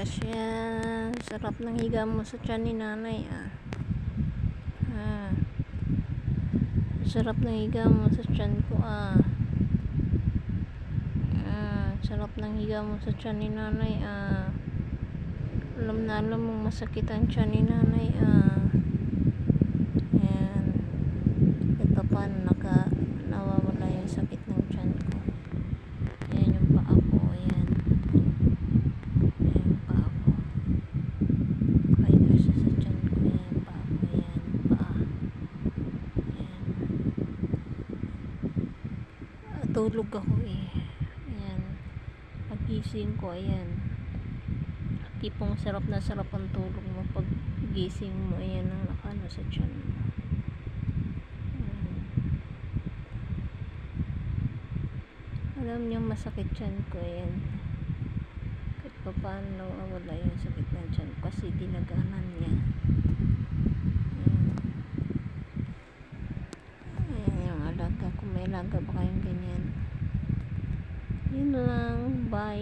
Kasya, sarap ng higa mo sa tiyan ni nanay ah. Ah. Sarap ng higa mo sa tiyan ko ah. Ah, sarap ng higa mo sa tiyan ni nanay ah. Alam na alam mong masakit ang tiyan ni nanay ah. Ayan. Ito pa naka nawawala yung sakit ng tiyan ko. Ayan yung paa ko. Ayan. Ayan yung paa ko. Kaya kasi sa tiyan ko. Ayan yung paa ko. Ayan. Paa. Ayan. Ah, Tulog ako eh. Ayan. Pagising ko. Ayan. Tipong sarap na sarap ang tulog mo. Pag gising mo. Ayan ang nakano sa tiyan mo. Alam niyo masakit tiyan ko. Ayan. Kahit pa paano nawawala yung sakit ng tiyan kasi dinaganan niya. Ayan. Ayan yung alaga. Ba kayong ganyan. Yun lang. Bye.